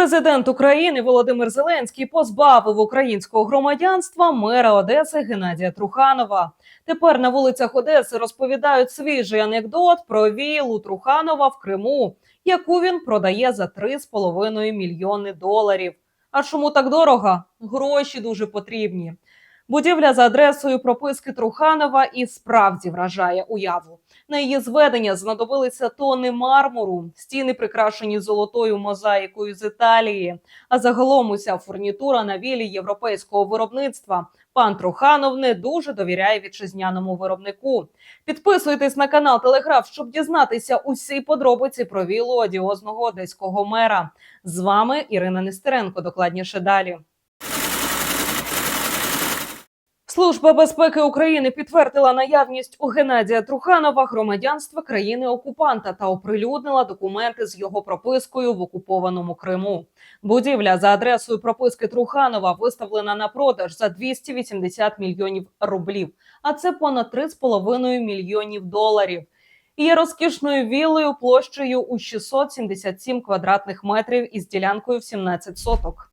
Президент України Володимир Зеленський позбавив українського громадянства мера Одеси Геннадія Труханова. Тепер на вулицях Одеси розповідають свіжий анекдот про вілу Труханова в Криму, яку він продає за 3,5 мільйони доларів. А чому так дорого? Гроші дуже потрібні. Будівля за адресою прописки Труханова і справді вражає уяву. На її зведення знадобилися тони мармуру, стіни прикрашені золотою мозаїкою з Італії. А загалом уся фурнітура на вілі європейського виробництва. Пан Труханов не дуже довіряє вітчизняному виробнику. Підписуйтесь на канал Телеграф, щоб дізнатися усі подробиці про вілу одіозного одеського мера. З вами Ірина Нестеренко. Докладніше далі. Служба безпеки України підтвердила наявність у Геннадія Труханова громадянства країни-окупанта та оприлюднила документи з його пропискою в окупованому Криму. Будівля за адресою прописки Труханова виставлена на продаж за 280 мільйонів рублів, а це понад 3,5 мільйонів доларів. І Є розкішною віллею площею у 677 квадратних метрів із ділянкою в 17 соток.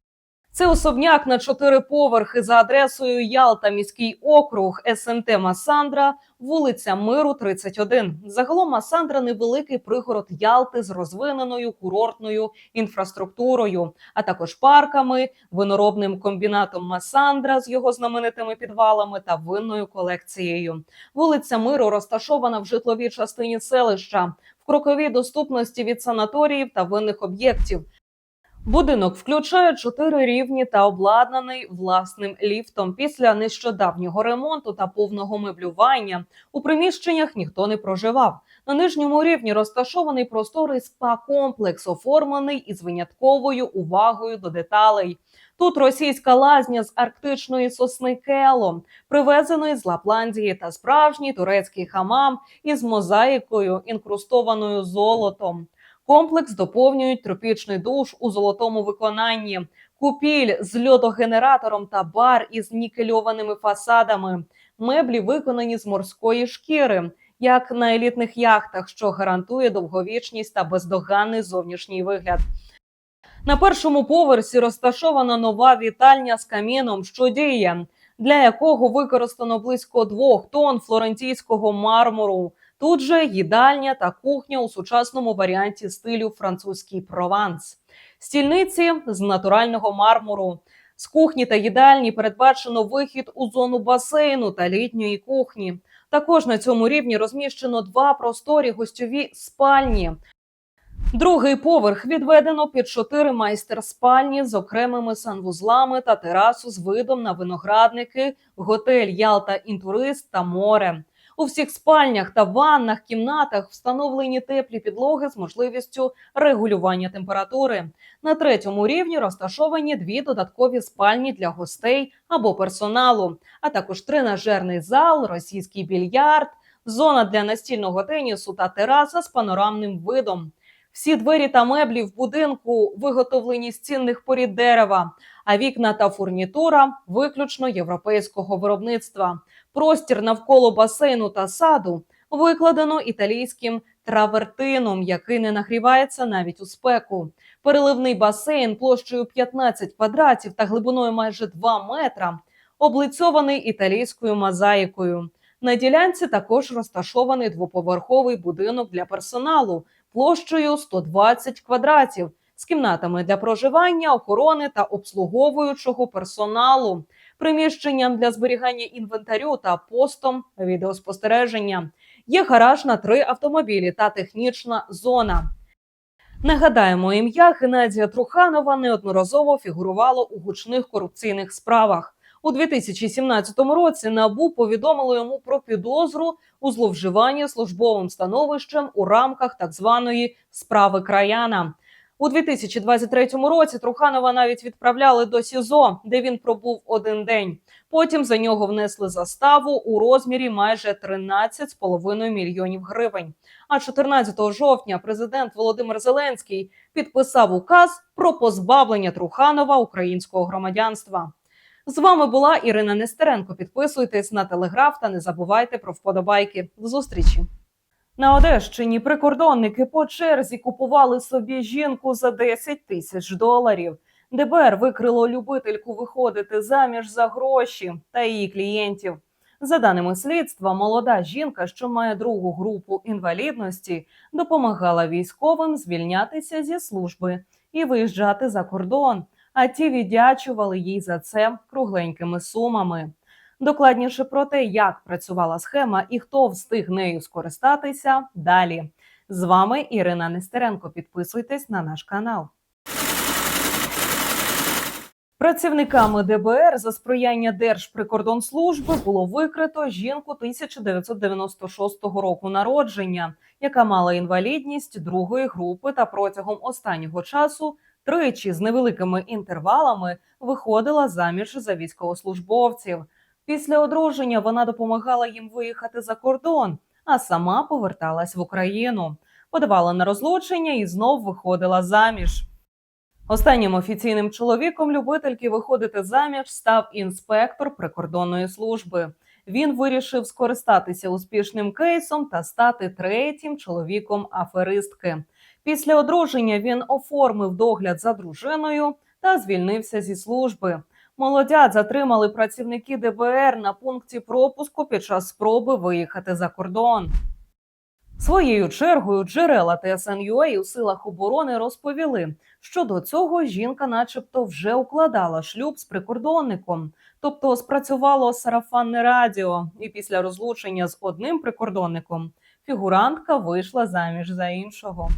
Це особняк на чотири поверхи за адресою Ялта, міський округ, СМТ Масандра, вулиця Миру, 31. Загалом Масандра невеликий пригород Ялти з розвиненою курортною інфраструктурою, а також парками, виноробним комбінатом Масандра з його знаменитими підвалами та винною колекцією. Вулиця Миру розташована в житловій частині селища в кроковій доступності від санаторіїв та винних об'єктів. Будинок включає чотири рівні та обладнаний власним ліфтом. Після нещодавнього ремонту та повного меблювання у приміщеннях ніхто не проживав. На нижньому рівні розташований просторий спа-комплекс, оформлений із винятковою увагою до деталей. Тут російська лазня з арктичної сосни Кело, привезеної з Лапландії, та справжній турецький хамам із мозаїкою, інкрустованою золотом. Комплекс доповнюють тропічний душ у золотому виконанні, купіль з льодогенератором та бар із нікельованими фасадами. Меблі виконані з морської шкіри, як на елітних яхтах, що гарантує довговічність та бездоганний зовнішній вигляд. На першому поверсі розташована нова вітальня з каміном, що діє, для якого використано близько двох тонн флорентійського мармуру. Тут же їдальня та кухня у сучасному варіанті стилю французький прованс, стільниці з натурального мармуру. З кухні та їдальні передбачено вихід у зону басейну та літньої кухні. Також на цьому рівні розміщено два просторі гостьові спальні. Другий поверх відведено під чотири майстер-спальні з окремими санвузлами та терасу з видом на виноградники, готель Ялта Інтурист та море. У всіх спальнях та ваннах, кімнатах встановлені теплі підлоги з можливістю регулювання температури. На третьому рівні розташовані дві додаткові спальні для гостей або персоналу, а також тренажерний зал, російський більярд, зона для настільного тенісу та тераса з панорамним видом. Всі двері та меблі в будинку виготовлені з цінних порід дерева, а вікна та фурнітура виключно європейського виробництва. Простір навколо басейну та саду викладено італійським травертином, який не нагрівається навіть у спеку. Переливний басейн площею 15 квадратів та глибиною майже 2 метра, облицьований італійською мозаїкою. На ділянці також розташований двоповерховий будинок для персоналу площею 120 квадратів з кімнатами для проживання, охорони та обслуговуючого персоналу, приміщенням для зберігання інвентарю та постом відеоспостереження. Є гараж на три автомобілі та технічна зона. Нагадаємо, ім'я Геннадія Труханова неодноразово фігурувало у гучних корупційних справах. У 2017 році набу повідомило йому про підозру у зловживанні службовим становищем у рамках так званої справи краяна. У 2023 році Труханова навіть відправляли до СІЗО, де він пробув один день. Потім за нього внесли заставу у розмірі майже 13,5 мільйонів гривень. А 14 жовтня президент Володимир Зеленський підписав указ про позбавлення Труханова українського громадянства. З вами була Ірина Нестеренко. Підписуйтесь на телеграф та не забувайте про вподобайки. До зустрічі. На Одещині прикордонники по черзі купували собі жінку за 10 тисяч доларів. ДБР викрило любительку виходити заміж за гроші та її клієнтів. За даними слідства, молода жінка, що має другу групу інвалідності, допомагала військовим звільнятися зі служби і виїжджати за кордон. А ті віддячували їй за це кругленькими сумами. Докладніше про те, як працювала схема і хто встиг нею скористатися, далі. З вами Ірина Нестеренко. Підписуйтесь на наш канал. Працівниками ДБР за сприяння Держприкордонслужби було викрито жінку 1996 року народження, яка мала інвалідність другої групи та протягом останнього часу тричі з невеликими інтервалами виходила заміж за військовослужбовців. Після одруження вона допомагала їм виїхати за кордон, а сама поверталась в Україну, подавала на розлучення і знов виходила заміж. Останнім офіційним чоловіком любительки виходити заміж став інспектор прикордонної служби. Він вирішив скористатися успішним кейсом та стати третім чоловіком аферистки. Після одруження він оформив догляд за дружиною та звільнився зі служби. Молодят затримали працівники ДБР на пункті пропуску під час спроби виїхати за кордон. Своєю чергою джерела ТСНЮА у силах оборони розповіли, що до цього жінка, начебто, вже укладала шлюб з прикордонником, тобто спрацювало сарафанне радіо, і після розлучення з одним прикордонником фігурантка вийшла заміж за іншого.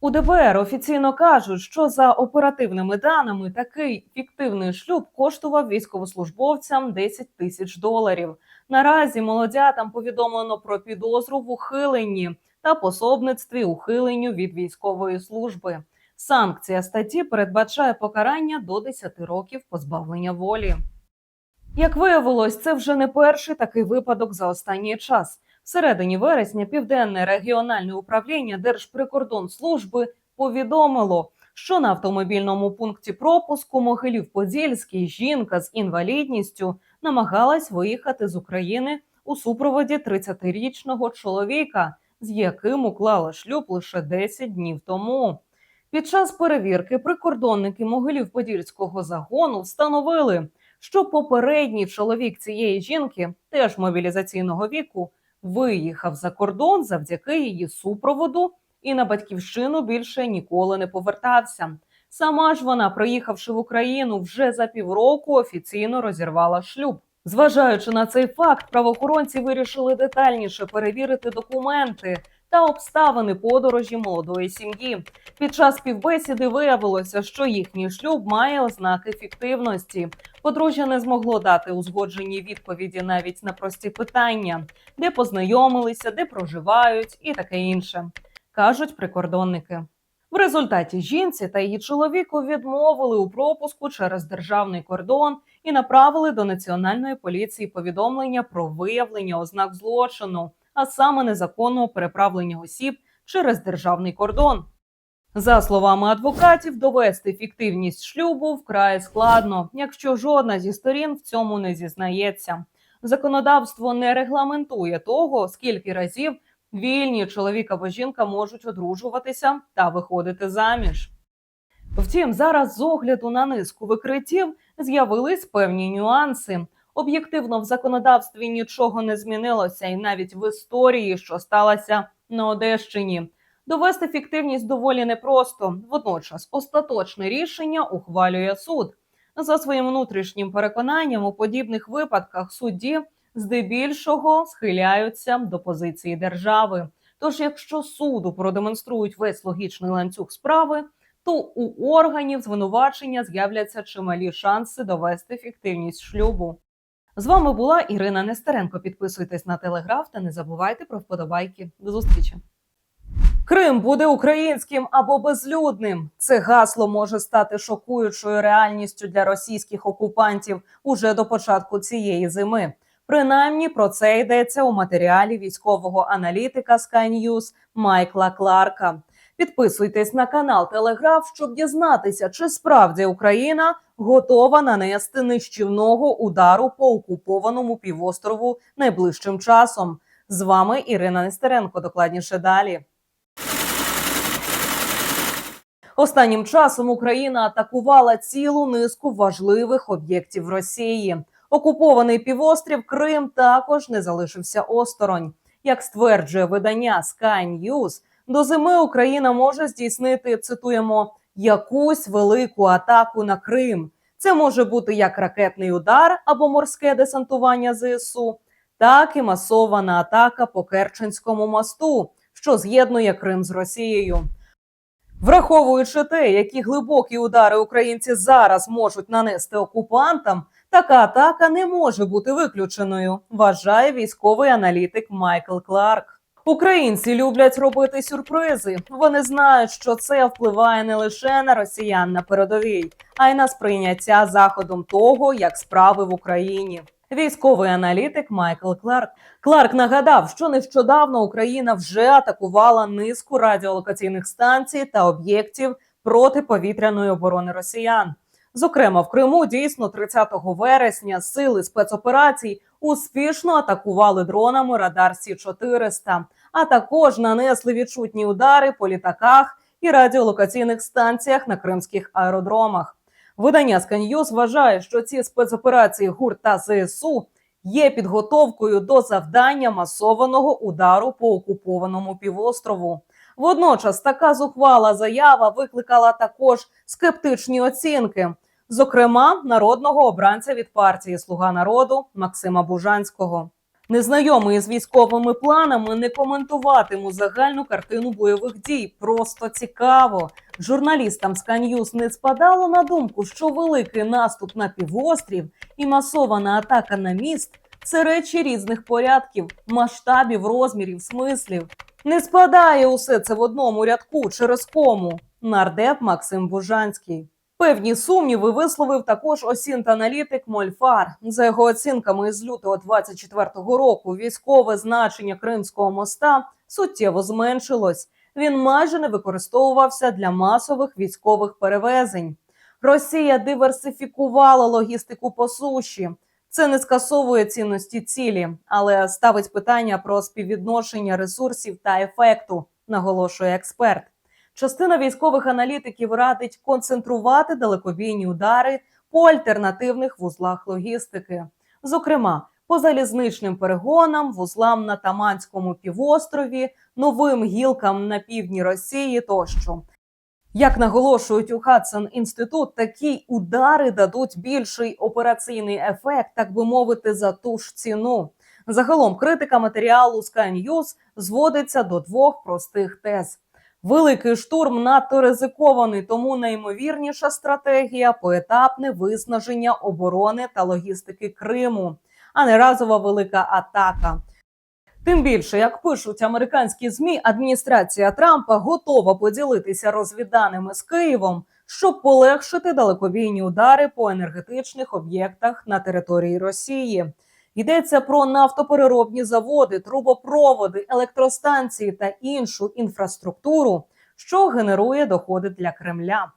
У ДБР офіційно кажуть, що за оперативними даними такий фіктивний шлюб коштував військовослужбовцям 10 тисяч доларів. Наразі молодятам повідомлено про підозру в ухиленні та пособництві ухиленню від військової служби. Санкція статті передбачає покарання до 10 років позбавлення волі. Як виявилось, це вже не перший такий випадок за останній час. Всередині вересня Південне регіональне управління Держприкордонслужби повідомило, що на автомобільному пункті пропуску Могилів-Подільський жінка з інвалідністю намагалась виїхати з України у супроводі 30-річного чоловіка, з яким уклала шлюб лише 10 днів тому. Під час перевірки прикордонники Могилів-Подільського загону встановили, що попередній чоловік цієї жінки, теж мобілізаційного віку, виїхав за кордон завдяки її супроводу і на батьківщину більше ніколи не повертався. Сама ж вона, приїхавши в Україну, вже за півроку офіційно розірвала шлюб. Зважаючи на цей факт, правоохоронці вирішили детальніше перевірити документи та обставини подорожі молодої сім'ї. Під час співбесіди виявилося, що їхній шлюб має ознаки фіктивності. Подружжя не змогло дати узгоджені відповіді навіть на прості питання, де познайомилися, де проживають, і таке інше, кажуть прикордонники. В результаті жінці та її чоловіку відмовили у пропуску через державний кордон і направили до національної поліції повідомлення про виявлення ознак злочину, а саме незаконного переправлення осіб через державний кордон. За словами адвокатів, довести фіктивність шлюбу вкрай складно, якщо жодна зі сторін в цьому не зізнається. Законодавство не регламентує того, скільки разів вільні чоловік або жінка можуть одружуватися та виходити заміж. Втім, зараз з огляду на низку викриттів з'явились певні нюанси. Об'єктивно в законодавстві нічого не змінилося, і навіть в історії, що сталося на Одещині. Довести фіктивність доволі непросто. Водночас, остаточне рішення ухвалює суд. За своїм внутрішнім переконанням, у подібних випадках судді здебільшого схиляються до позиції держави. Тож, якщо суду продемонструють весь логічний ланцюг справи, то у органів звинувачення з'являться чималі шанси довести фіктивність шлюбу. З вами була Ірина Нестеренко. Підписуйтесь на телеграф та не забувайте про вподобайки. До зустрічі. Крим буде українським або безлюдним. Це гасло може стати шокуючою реальністю для російських окупантів уже до початку цієї зими. Принаймні про це йдеться у матеріалі військового аналітика Sky News Майкла Кларка. Підписуйтесь на канал Телеграф, щоб дізнатися, чи справді Україна готова нанести нищівного удару по окупованому півострову найближчим часом. З вами Ірина Нестеренко. Докладніше далі. Останнім часом Україна атакувала цілу низку важливих об'єктів Росії. Окупований півострів Крим також не залишився осторонь. Як стверджує видання Sky News, до зими Україна може здійснити цитуємо якусь велику атаку на Крим. Це може бути як ракетний удар або морське десантування ЗСУ, так і масована атака по Керченському мосту, що з'єднує Крим з Росією. Враховуючи те, які глибокі удари українці зараз можуть нанести окупантам, така атака не може бути виключеною, вважає військовий аналітик Майкл Кларк. Українці люблять робити сюрпризи. Вони знають, що це впливає не лише на росіян на передовій, а й на сприйняття заходом того, як справи в Україні. Військовий аналітик Майкл Кларк Кларк нагадав, що нещодавно Україна вже атакувала низку радіолокаційних станцій та об'єктів протиповітряної оборони росіян. Зокрема, в Криму дійсно 30 вересня сили спецоперацій успішно атакували дронами радар Сі 400 а також нанесли відчутні удари по літаках і радіолокаційних станціях на кримських аеродромах. Видання News вважає, що ці спецоперації ГУР та ЗСУ є підготовкою до завдання масованого удару по окупованому півострову. Водночас така зухвала заява викликала також скептичні оцінки, зокрема народного обранця від партії Слуга народу Максима Бужанського. Незнайомий з військовими планами не коментуватиму загальну картину бойових дій. Просто цікаво. Журналістам News не спадало на думку, що великий наступ на півострів і масована атака на міст це речі різних порядків, масштабів, розмірів, смислів. Не спадає усе це в одному рядку через кому. Нардеп Максим Бужанський. Певні сумніви висловив також осінт-аналітик Мольфар. За його оцінками, з лютого 24-го року військове значення Кримського моста суттєво зменшилось. Він майже не використовувався для масових військових перевезень. Росія диверсифікувала логістику по суші. Це не скасовує цінності цілі, але ставить питання про співвідношення ресурсів та ефекту, наголошує експерт. Частина військових аналітиків радить концентрувати далекобійні удари по альтернативних вузлах логістики, зокрема по залізничним перегонам, вузлам на Таманському півострові, новим гілкам на півдні Росії тощо. Як наголошують у Хадсон інститут, такі удари дадуть більший операційний ефект, так би мовити, за ту ж ціну. Загалом критика матеріалу Sky News зводиться до двох простих тез. Великий штурм надто ризикований, тому найімовірніша стратегія поетапне виснаження оборони та логістики Криму, а не разова велика атака. Тим більше, як пишуть американські змі, адміністрація Трампа готова поділитися розвідданими з Києвом, щоб полегшити далекобійні удари по енергетичних об'єктах на території Росії. Йдеться про нафтопереробні заводи, трубопроводи, електростанції та іншу інфраструктуру, що генерує доходи для Кремля.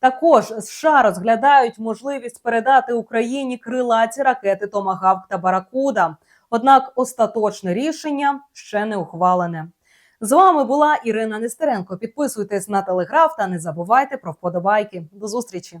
Також США розглядають можливість передати Україні крилаті ракети Томагавк та Баракуда. Однак остаточне рішення ще не ухвалене. З вами була Ірина Нестеренко. Підписуйтесь на телеграф та не забувайте про вподобайки. До зустрічі.